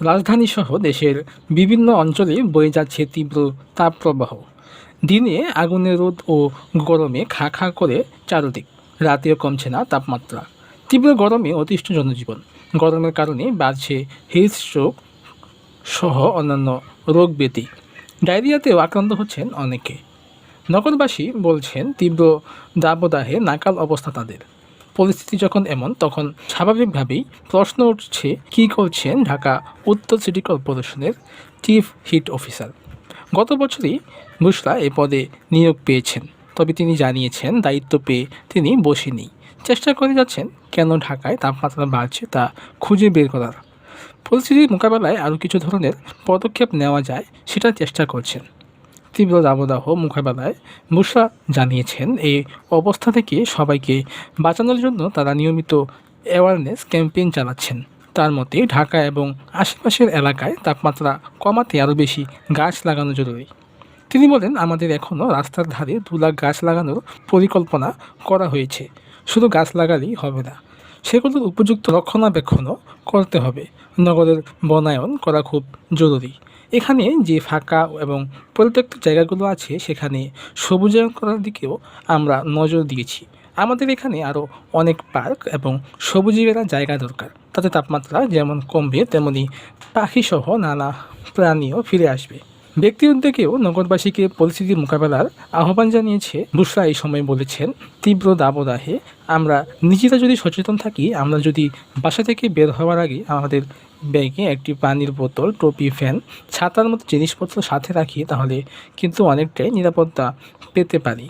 রাজধানীসহ দেশের বিভিন্ন অঞ্চলে বয়ে যাচ্ছে তীব্র তাপপ্রবাহ। দিনে আগুনের রোদ ও গরমে খা খা করে চারদিক, রাতেও কমছে না তাপমাত্রা। তীব্র গরমে অতিষ্ঠ জনজীবন। গরমের কারণে বাড়ছে হিট স্ট্রোক সহ অন্যান্য রোগ ব্যাধি। ডায়রিয়াতেও আক্রান্ত হচ্ছেন অনেকে। নগরবাসী বলছেন, তীব্র দাবদাহে নাকাল অবস্থা তাদের। পরিস্থিতি যখন এমন, তখন স্বাভাবিকভাবেই প্রশ্ন উঠছে, কী করছেন ঢাকা উত্তর সিটি কর্পোরেশনের চিফ হিট অফিসার? গত বছরই বুসরা এ পদে নিয়োগ পেয়েছেন, তবে তিনি জানিয়েছেন দায়িত্ব পেয়ে তিনি বসেনি। চেষ্টা করে যাচ্ছেন কেন ঢাকায় তাপমাত্রা বাড়ছে তা খুঁজে বের করার। পরিস্থিতির মোকাবেলায় আরও কিছু ধরনের পদক্ষেপ নেওয়া যায়, সেটা চেষ্টা করছেন। তীব্র দাবদাহ মোকাবেলায় মুসা জানিয়েছেন, এই অবস্থা থেকে সবাইকে বাঁচানোর জন্য তারা নিয়মিত অ্যাওয়ারনেস ক্যাম্পেইন চালাচ্ছেন। তার মতে, ঢাকা এবং আশেপাশের এলাকায় তাপমাত্রা কমাতে আরও বেশি গাছ লাগানো জরুরি। তিনি বলেন, আমাদের এখনও রাস্তার ধারে দু লাখ গাছ লাগানোর পরিকল্পনা করা হয়েছে। শুধু গাছ লাগালেই হবে না, সেগুলোর উপযুক্ত রক্ষণাবেক্ষণও করতে হবে। নগরের বনায়ন করা খুব জরুরি। এখানে যে ফাঁকা এবং পরিত্যক্ত জায়গাগুলো আছে, সেখানে সবুজায়ন করার দিকেও আমরা নজর দিয়েছি। আমাদের এখানে আরও অনেক পার্ক এবং সবুজেরা জায়গা দরকার। তাতে তাপমাত্রা যেমন কমবে, তেমনি পাখিসহ নানা প্রাণীও ফিরে আসবে। ব্যক্তি উদ্যোগেও নগরবাসীকে পরিস্থিতির মোকাবেলার আহ্বান জানিয়েছে। বুসরা এই সময় বলেছেন, তীব্র দাবদাহে আমরা নিজেরা যদি সচেতন থাকি, আমরা যদি বাসা থেকে বের হওয়ার আগে আমাদের ব্যাগে একটি পানির বোতল, টোপি, ফ্যান, ছাতার মতো জিনিসপত্র সাথে রাখি, তাহলে কিন্তু অনেকটাই নিরাপত্তা পেতে পারি।